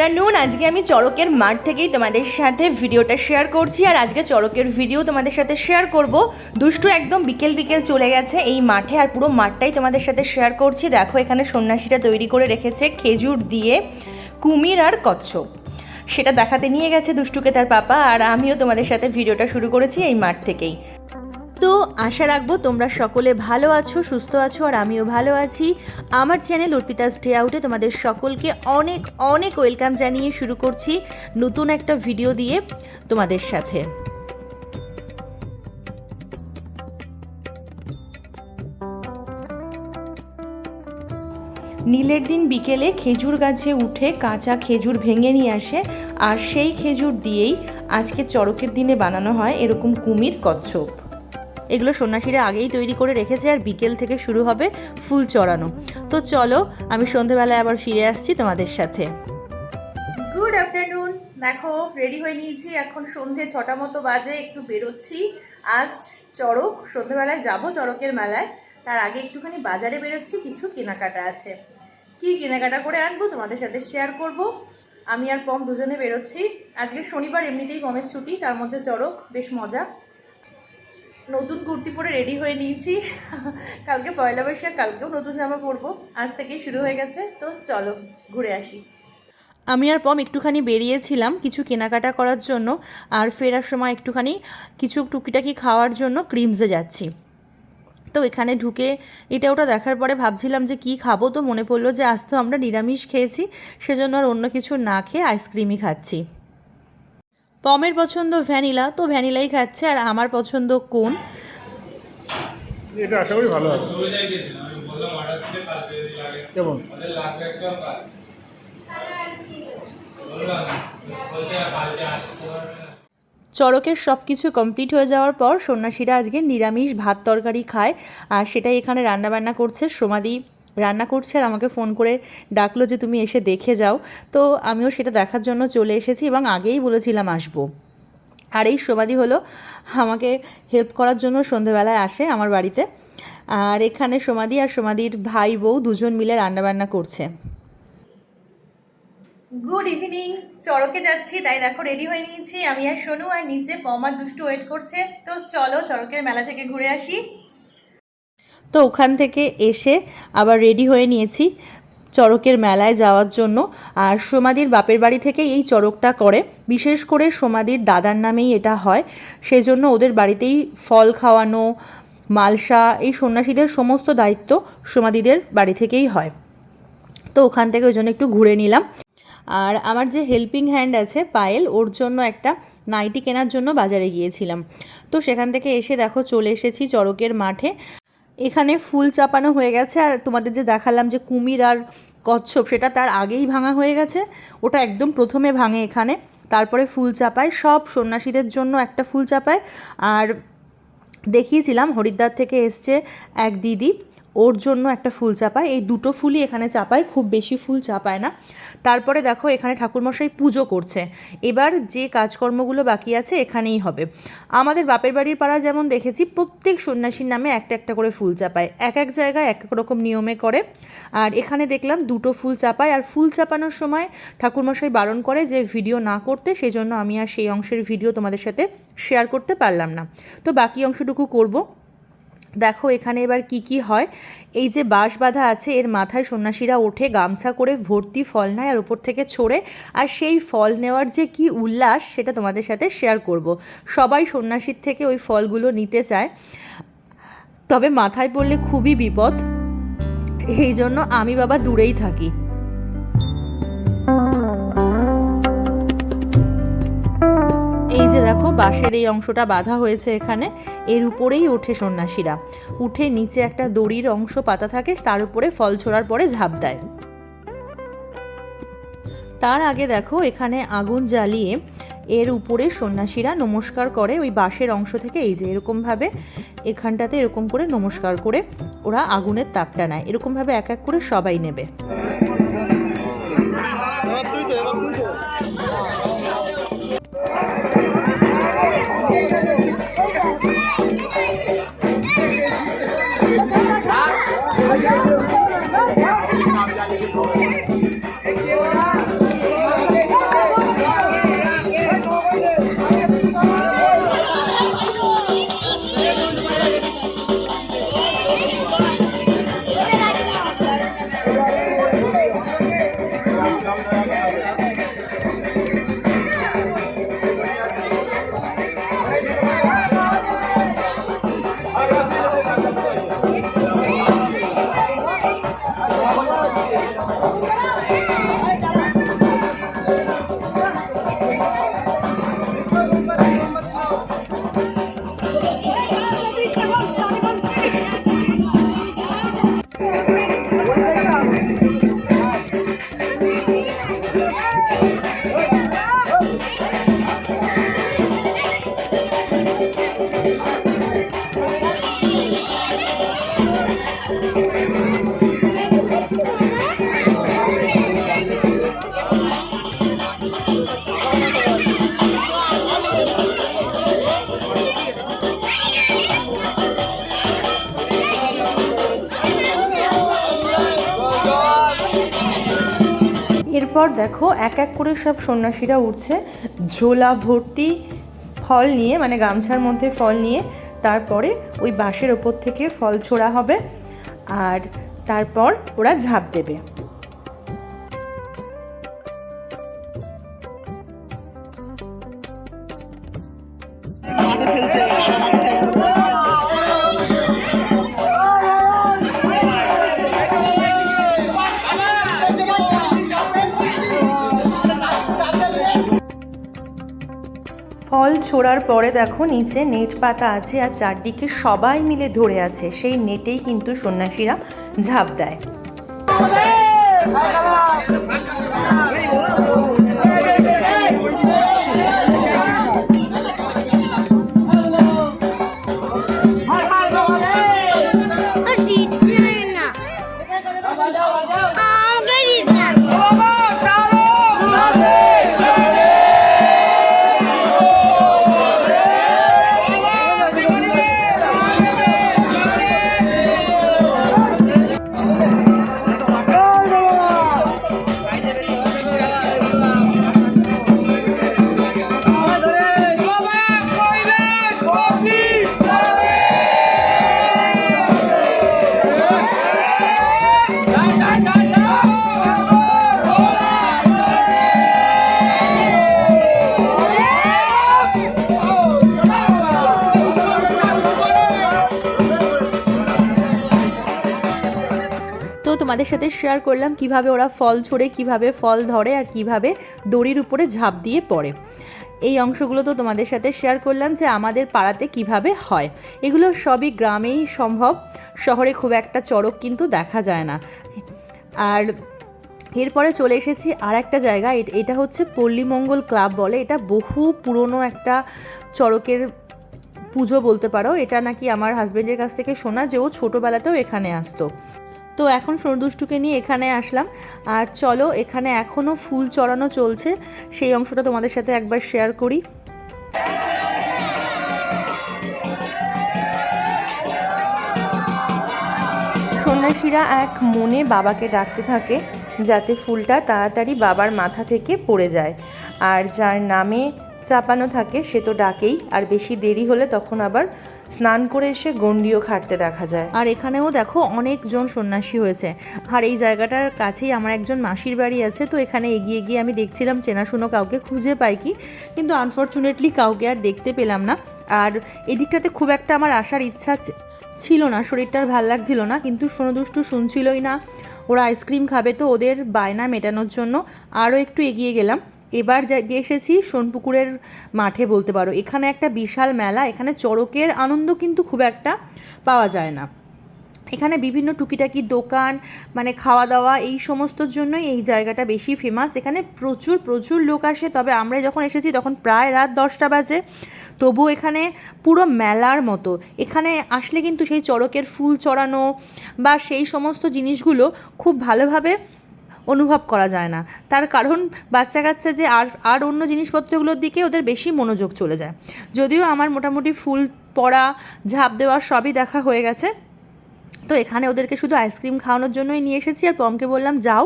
Afternoon আজকে আমি চড়কের মাঠ থেকেই তোমাদের সাথে ভিডিওটা শেয়ার করছি। আর আজকে চড়কের ভিডিও তোমাদের সাথে শেয়ার করব। দুষ্টু একদম বিকেল বিকেল চলে গেছে এই মাঠে, আর পুরো মাঠটাই তোমাদের সাথে শেয়ার করছি। দেখো, এখানে সন্ন্যাসীটা তৈরি করে রেখেছে খেজুর দিয়ে কুমির আর কচ্ছপ। সেটা দেখাতে নিয়ে গেছে দুষ্টুকে তার পাপা, আর আমিও তোমাদের সাথে ভিডিওটা শুরু করেছি এই মাঠ থেকেই। আশা রাখব তোমরা সকলে ভালো আছো, সুস্থ আছো, আর আমিও ভালো আছি। আমার চ্যানেল অর্পিতাস ডে আউটে তোমাদের সকলকে অনেক অনেক ওয়েলকাম জানিয়ে শুরু করছি নতুন একটা ভিডিও দিয়ে তোমাদের সাথে। নীলের দিন বিকেলে খেজুর গাছে উঠে কাঁচা খেজুর ভেঙে নিয়ে আসে, আর সেই খেজুর দিয়েই আজকে চড়কের দিনে বানানো হয় এরকম কুমির কচ্ছপ। এগুলো সন্ন্যাসীরা আগেই তৈরি করে রেখেছে আর বিকেল থেকে শুরু হবে ফুল চড়ানো। তো চলো, আমি সন্ধেবেলায় আবার ফিরে আসছি তোমাদের সাথে। গুড আফটারনুন দেখো রেডি হয়ে নিয়েছি। এখন সন্ধে ছটা মতো বাজে, একটু বেরোচ্ছি। আজ চড়ক, সন্ধেবেলায় যাব চড়কের মেলায়। তার আগে একটুখানি বাজারে বেরোচ্ছি, কিছু কেনাকাটা আছে। কি কেনাকাটা করে আনব তোমাদের সাথে শেয়ার করব। আমি আর পম দুজনে বেরোচ্ছি। আজকে শনিবার, এমনিতেই পমের ছুটি, তার মধ্যে চড়ক, বেশ মজা। নতুন কুর্তি পরে রেডি হয়ে নিয়েছি। কালকে পয়লা বৈশাখ, কালকেও নতুন জামা পরবো। আজ থেকেই শুরু হয়ে গেছে। তো চলো, ঘুরে আসি। আমি আর পম একটুখানি বেরিয়েছিলাম কিছু কেনাকাটা করার জন্য, আর ফেরার সময় একটুখানি কিছু টুকিটাকি খাওয়ার জন্য ক্রিমসে যাচ্ছি। তো এখানে ঢুকে এটা ওটা দেখার পরে ভাবছিলাম যে কি খাব, তো মনে পড়ল যে আজ তো আমরা নিরামিষ খেয়েছি, সেজন্য আর অন্য কিছু না খেয়ে আইসক্রিমই খাচ্ছি। পমের পছন্দ ভ্যানিলা তো ভ্যানিলাই খাচ্ছে আর আমার পছন্দ কোন? এটা আশা করি ভালো কেমন? চড়কের সব কিছু কমপ্লিট হয়ে যাওয়ার পর সন্ন্যাসীরা আজকে নিরামিষ ভাত তরকারি খায় আর সেটাই এখানে রান্নাবান্না করছে সোমাদি রান্না করছে আর আমাকে ফোন করে ডাকলো যে তুমি এসে দেখে যাও। তো আমিও সেটা দেখার জন্য চলে এসেছি এবং আগেই বলেছিলাম আসব। আর এই সোমাদি হলো, আমাকে হেল্প করার জন্য সন্ধেবেলায় আসে আমার বাড়িতে। আর এখানে সোমাদি আর সোমাদির ভাই বউ দুজন মিলে রান্নাবান্না করছে। গুড ইভিনিং চড়কে যাচ্ছি, তাই দেখো রেডি হয়ে নিয়েছি। আমি আর সোনু আর নিচে পমা দুষ্টু ওয়েট করছে। তো চলো চড়কের মেলা থেকে ঘুরে আসি। তো ওখান থেকে এসে আবার রেডি হয়ে নিয়েছি চড়কের মেলায় যাওয়ার জন্য। আর সোমাদির বাপের বাড়ি থেকে এই চড়কটা করে। বিশেষ করে সোমাদির দাদার নামেই এটা হয়। সেজন্য ওদের বাড়িতেই ফল খাওয়ানো, মালসা, এই সন্ন্যাসীদের সমস্ত দায়িত্ব সোমাদিদের বাড়ি থেকেই হয়। তো ওখান থেকে ওই জন্য একটু ঘুরে নিলাম। আর আমার যে হেল্পিং হ্যান্ড আছে পায়েল, ওর জন্য একটা নাইটি কেনার জন্য বাজারে গিয়েছিলাম। তো সেখান থেকে এসে দেখো চলে এসেছি চড়কের মাঠে। এখানে ফুল চাপানো হয়ে গেছে আর তোমাদের যে দেখালাম যে কুমির আর কচ্ছপ, সেটা তার আগেই ভাঙা হয়ে গেছে। ওটা একদম প্রথমে ভাঙে এখানে, তারপরে ফুল চাপায়। সব সন্ন্যাসীদের জন্য একটা ফুল চাপায়। আর দেখিয়েছিলাম, হরিদ্বার থেকে এসছে এক দিদি। ওর জন্য একটা ফুল চাপায়। এই দুটো ফুলই এখানে চাপায়, খুব বেশি ফুল চাপায় না। তারপরে দেখো, এখানে ঠাকুরমশাই পুজো করছে। এবার যে কাজকর্মগুলো বাকি আছে, এখানেই হবে। আমাদের বাপের বাড়ির পাড়া যেমন দেখেছি, প্রত্যেক সন্ন্যাসীর নামে একটা একটা করে ফুল চাপায়। এক এক জায়গায় এক এক রকম নিয়মে করে। আর এখানে দেখলাম, দুটো ফুল চাপায়। আর ফুল চাপানোর সময় ঠাকুরমশাই বারণ করে যে, ভিডিও না করতে, সেজন্য আমি আর সেই অংশের ভিডিও তোমাদের সাথে শেয়ার করতে পারলাম না। তো বাকি অংশটুকু করব। দেখো এখানে এবার কি কি হয়। এই যে বাঁশ বাঁধা আছে, এর মাথায় সন্ন্যাসীরা ওঠে, গামছা করে ভর্তি ফল নেয় আর ওপর থেকে ছড়ে। আর সেই ফল নেওয়ার যে কি উল্লাস, সেটা তোমাদের সাথে শেয়ার করব। সবাই সন্ন্যাসীর থেকে ওই ফলগুলো নিতে চায়। তবে মাথায় পড়লে খুবই বিপদ। এই জন্য আমি বাবা দূরেই থাকি। এই যে দেখো, বাঁশের এই অংশটা বাঁধা হয়েছে এখানে, এর উপরেই ওঠে সন্ন্যাসীরা। উঠে নিচে একটা দড়ির অংশ পাতা থাকে, তার উপরে ফল ছোড়ার পরে ঝাঁপ দেয়। তার আগে দেখো, এখানে আগুন জ্বালিয়ে এর উপরে সন্ন্যাসীরা নমস্কার করে, ওই বাঁশের অংশ থেকে এই যে এরকমভাবে, এখানটাতে এরকম করে নমস্কার করে ওরা আগুনের তাপটা নেয়। এরকমভাবে এক এক করে সবাই নেবে। এরপর দেখো এক এক করে সব সন্ন্যাসীরা উঠছে। ঝোলা ভর্তি ফল নিয়ে মানে গামছার মধ্যে ফল নিয়ে, তারপরে ওই বাঁশের ওপর থেকে ফল ছোড়া হবে। আর তারপর ওরা ঝাঁপ দেবে। ফল ছোড়ার পরে দেখো নিচে নেট পাতা আছে আর চারদিকে সবাই মিলে ধরে আছে। সেই নেটেই কিন্তু সন্ন্যাসীরা ঝাঁপ দেয়। তোমাদের সাথে শেয়ার করলাম কীভাবে ওরা ফল ছড়ে কীভাবে ফল ধরে আর কীভাবে দড়ির উপরে ঝাঁপ দিয়ে পড়ে। এই অংশগুলো তো তোমাদের সাথে শেয়ার করলাম যে আমাদের পাড়াতে কীভাবে হয়। এগুলো সবই গ্রামেই সম্ভব, শহরে খুব একটা চড়ক কিন্তু দেখা যায় না। আর এরপরে চলে এসেছি আর একটা জায়গা এট- হচ্ছে পল্লীমঙ্গল ক্লাব বলে, এটা বহু পুরনো একটা চড়কের পুজো বলতে পারো। এটা নাকি আমার হাজবেন্ডের কাছ থেকে শোনা যে ও ছোটোবেলাতেও এখানে আসতো। তো এখন সরদুষ্টুকে নিয়ে এখানে আসলাম। আর চলো, এখানে এখনও ফুল চড়ানো চলছে। সেই অংশটা তোমাদের সাথে একবার শেয়ার করি। সন্ন্যাসীরা এক মনে বাবাকে ডাকতে থাকে, যাতে ফুলটা তাড়াতাড়ি বাবার মাথা থেকে পড়ে যায়। আর যার নামে চাপানো থাকে, সে তো ডাকেই। আর বেশি দেরি হলে তখন আবার স্নান করে এসে গণ্ডিও খাটতে দেখা যায়। আর এখানেও দেখো অনেকজন সন্ন্যাসী হয়েছে। আর এই জায়গাটার কাছেই আমার একজন মাসির বাড়ি আছে, তো এখানে এগিয়ে গিয়ে আমি দেখছিলাম চেনাশুনো কাউকে খুঁজে পাই কি? কিন্তু আনফর্চুনেটলি কাউকে আর দেখতে পেলাম না। আর এদিকটাতে খুব একটা আমার আসার ইচ্ছা ছিল না, শরীরটার ভালো লাগছিল না, কিন্তু সোনদুষ্টু শুনছিলই না। ওরা আইসক্রিম খাবে তো ওদের বায়না মেটানোর জন্য আরও একটু এগিয়ে গেলাম। এবার গিয়ে এসেছি সোনপুকুরের মাঠে বলতে পারো। এখানে একটা বিশাল মেলা, এখানে চড়কের আনন্দ কিন্তু খুব একটা পাওয়া যায় না। এখানে বিভিন্ন টুকিটাকি দোকান মানে খাওয়া দাওয়া এই সমস্তর জন্যই এই জায়গাটা বেশি ফেমাস এখানে প্রচুর প্রচুর লোক আসে, তবে আমরা যখন এসেছি তখন প্রায় রাত দশটা বাজে। তবু এখানে পুরো মেলার মতো। এখানে আসলে কিন্তু সেই চড়কের ফুল চড়ানো বা সেই সমস্ত জিনিসগুলো খুব ভালোভাবে অনুভব করা যায় না। তার কারণ বাচ্চা কাচ্চা যে আর আর অন্য জিনিসপত্রগুলোর দিকে ওদের বেশি মনোযোগ চলে যায়। যদিও আমার মোটামুটি ফুল পড়া, ঝাঁপ দেওয়া সবই দেখা হয়ে গেছে। তো এখানে ওদেরকে শুধু আইসক্রিম খাওয়ানোর জন্যই নিয়ে এসেছি আর পমকে বললাম, যাও,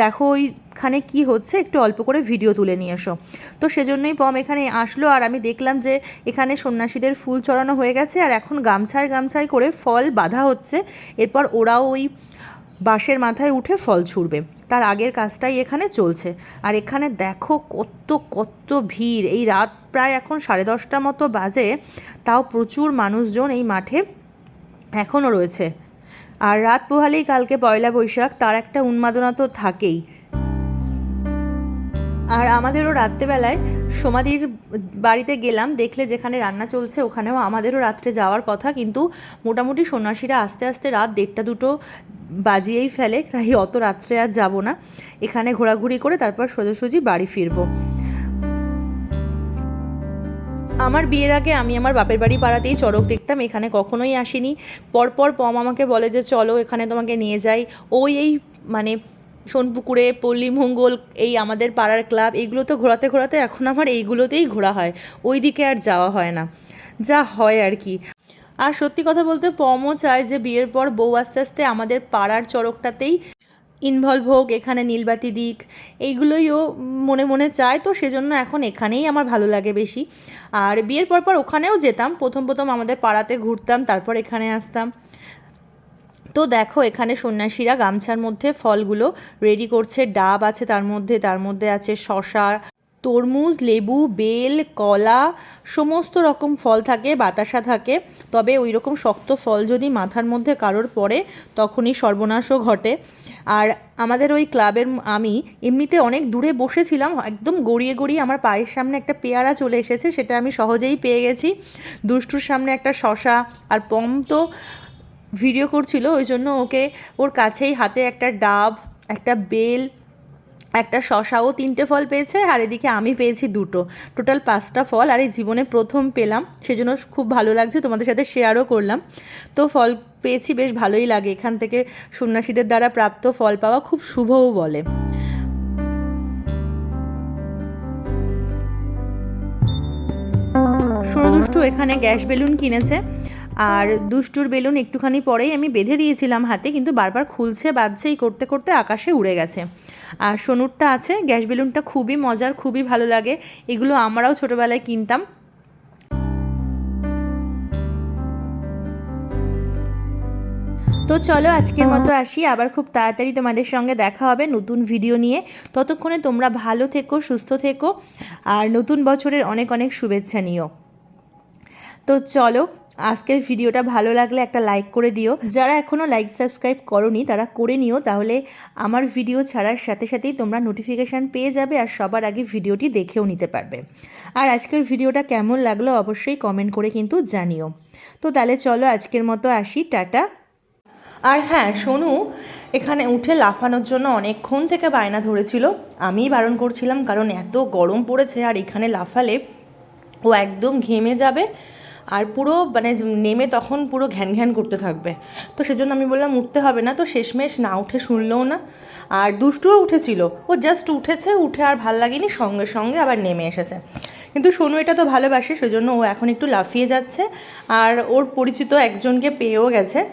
দেখো ওইখানে কি হচ্ছে, একটু অল্প করে ভিডিও তুলে নিয়ে এসো। তো সেজন্যই পম এখানে আসলো আর আমি দেখলাম যে এখানে সন্ন্যাসীদের ফুল চড়ানো হয়ে গেছে আর এখন গামছায় গামছায় করে ফল বাঁধা হচ্ছে। এরপর ওরাও ওই বাঁশের মাথায় উঠে ফল ছুঁড়বে। তার আগের কাজটাই এখানে চলছে। আর এখানে দেখো কত কত ভিড়। এই রাত প্রায় এখন সাড়ে দশটা মতো বাজে, তাও প্রচুর মানুষজন এই মাঠে এখনও রয়েছে। আর রাত পোহালেই কালকে পয়লা বৈশাখ, তার একটা উন্মাদনা তো থাকেই। আর আমাদেরও রাত্রেবেলায় সমাধির বাড়িতে গেলাম, দেখলে যেখানে রান্না চলছে ওখানেও আমাদেরও রাত্রে যাওয়ার কথা। কিন্তু মোটামুটি সন্ন্যাসীরা আস্তে আস্তে রাত দেড়টা দুটো বাজিয়েই ফেলে, তাই অত রাত্রে আর যাব না। এখানে ঘোরাঘুরি করে তারপর সোজাসুজি বাড়ি ফিরবো। আমার বিয়ের আগে আমি আমার বাপের বাড়ি পাড়াতেই চড়ক দেখতাম, এখানে কখনোই আসিনি। পরপর পম আমাকে বলে যে, চলো এখানে তোমাকে নিয়ে যাই। ওই এই মানে সোনপুকুরে পল্লী মঙ্গল এই আমাদের পাড়ার ক্লাব এইগুলো তো ঘোরাতে ঘোরাতে এখন আমার এইগুলোতেই ঘোরা হয়। ওই দিকে আর যাওয়া হয় না। যা হয় আর কি। আর সত্যি কথা বলতে পমও চায় যে বিয়ের পর বউ আস্তে আস্তে আমাদের পাড়ার চড়কটাতেই ইনভলভ হোক, এখানে নীলবাতি দিক, এইগুলোই ও মনে মনে চায়। তো সেজন্য এখন এখানেই আমার ভালো লাগে বেশি। আর বিয়ের পর পর ওখানেও যেতাম। প্রথম প্রথম আমাদের পাড়াতে ঘুরতাম, তারপর এখানে আসতাম। তো দেখো, এখানে সন্ন্যাসীরা গামছার মধ্যে ফলগুলো রেডি করছে। ডাব আছে তার মধ্যে তার মধ্যে আছে শশা তরমুজ, লেবু, বেল, কলা, সমস্ত রকম ফল থাকে, বাতাসা থাকে। তবে ওই রকম শক্ত ফল যদি মাথার মধ্যে কারোর পড়ে, তখনই সর্বনাশও ঘটে। আর আমাদের ওই ক্লাবের আমি এমনিতে অনেক দূরে বসেছিলাম, একদম গড়িয়ে গড়িয়ে আমার পায়ের সামনে একটা পেয়ারা চলে এসেছে, সেটা আমি সহজেই পেয়ে গেছি। দুষ্টুর সামনে একটা শশা আর পম তো ভিডিও করছিল, ওই জন্য ওকে ওর কাছেই হাতে একটা ডাব, একটা বেল, একটা শশাও তিনটে ফল পেয়েছে আর এদিকে আমি পেয়েছি দুটো। টোটাল পাঁচটা ফল আর এই জীবনে প্রথম পেলাম, সেজন্য খুব ভালো লাগছে, তোমাদের সাথে শেয়ারও করলাম। তো ফল পেয়েছি, বেশ ভালোই লাগে, এখান থেকে সন্ন্যাসীদের দ্বারা প্রাপ্ত ফল পাওয়া খুব শুভও বলে। সোনু দুষ্টু এখানে গ্যাস বেলুন কিনেছে আর দুষ্টুর বেলুন একটুখানি পরেই আমি বেঁধে দিয়েছিলাম হাতে, কিন্তু বারবার খুলছে বাজছে এই করতে করতে আকাশে উড়ে গেছে। আর সোনুরটা আছে, গ্যাস বেলুনটা খুবই মজার, খুবই ভালো লাগে। এগুলো আমরাও ছোটোবেলায় কিনতাম। তো চলো, আজকের মতো আসি। আবার খুব তাড়াতাড়ি তোমাদের সঙ্গে দেখা হবে নতুন ভিডিও নিয়ে। ততক্ষণে তোমরা ভালো থেকো, সুস্থ থেকো। আর নতুন বছরের অনেক অনেক শুভেচ্ছা নিও। তো চলো আজকের ভিডিওটা ভালো লাগলে একটা লাইক করে দিও। যারা এখনও লাইক সাবস্ক্রাইব করনি, তারা করে নিও। তাহলে আমার ভিডিও ছাড়ার সাথে সাথেই তোমরা নোটিফিকেশান পেয়ে যাবে আর সবার আগে ভিডিওটি দেখেও নিতে পারবে। আর আজকের ভিডিওটা কেমন লাগল অবশ্যই কমেন্ট করে কিন্তু জানিও। তো তাহলে চলো আজকের মতো আসি, টাটা। আর হ্যাঁ সোনু এখানে উঠে লাফানোর জন্য অনেকক্ষণ থেকে বায়না ধরেছিল। আমিই বারণ করছিলাম, কারণ এত গরম পড়েছে আর এখানে লাফালে ও একদম ঘেমে যাবে। আর পুরো মানে নেমে তখন পুরো ঘ্যান ঘ্যান করতে থাকবে। তো সেজন্য আমি বললাম, উঠতে হবে না। তো শেষমেশ না উঠে শুনলেও না। আর দুষ্টুও উঠেছিল। ও জাস্ট উঠেছে, উঠে আর ভালো লাগেনি। সঙ্গে সঙ্গে আবার নেমে এসেছে। কিন্তু সোনু এটা তো ভালোবাসে, সেজন্য ও এখন একটু লাফিয়ে যাচ্ছে। আর ওর পরিচিত একজনকে পেয়েও গেছে।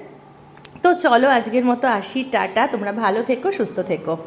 তো চলো আজকের মতো আসি। টাটা। তোমরা ভালো থেকো, সুস্থ থেকো।